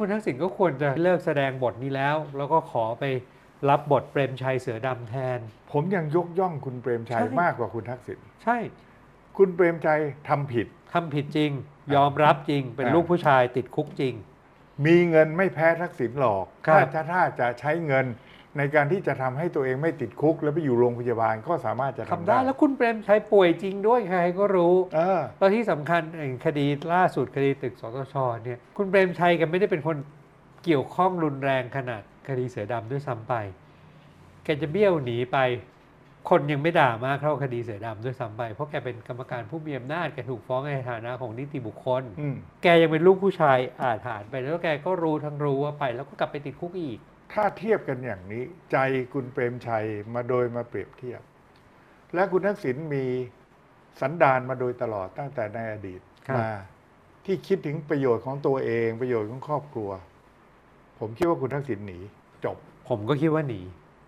คุณทักษิณก็ควรจะเลิกแสดงบทนี้แล้ว แล้วก็ขอไปรับบทเปรมชัยเสือดำแทน ผมยังยกย่องคุณเปรมชัยใช่ มากกว่าคุณทักษิณใช่คุณเปรมชัยทำผิด ทำผิดจริง ยอมรับจริง เป็นอ่า ลูกผู้ชายติดคุกจริง มีเงินไม่แพ้ทักษิณหรอกครับ ถ้าจะถ้าจะใช้เงิน ในการที่จะทำให้ตัวเองไม่ติดคุก แล้วไปอยู่โรงพยาบาลก็สามารถจะทำทำได้ได้แล้วคุณเปรมชัยป่วยจริงด้วยใครก็รู้เออแล้วที่สำคัญไอ้คดีล่าสุดคดีตึกสตชเนี่ยคุณเปรมชัยแกันไม่ได้เป็นคนเกี่ยวข้องรุนแรงขนาดคดีเสือดำด้วยซ้ำไปแกจะเบี้ยวหนีไป คนยังไม่ด่ามากเท่าคดีเสือดำด้วยซ้ำไป เพราะแกเป็นกรรมการผู้มีอำนาจแกถูกฟ้องในฐานะของนิติบุคคลอืมแกยังเป็นลูกผู้ชายอาจหารไปแล้วแกก็รู้ทั้งรู้ว่าไปแล้วก็กลับไปติดคุกอีก ถ้าเทียบกันอย่างนี้ ใจคุณเปรมชัยมาโดยมาเปรียบเทียบ และคุณทักษิณมีสันดานมาโดยตลอดตั้งแต่ในอดีตครับมาที่คิดถึงประโยชน์ของตัวเอง ประโยชน์ของครอบครัว ผมคิดว่าคุณทักษิณหนี จบ ผมก็คิดว่าหนี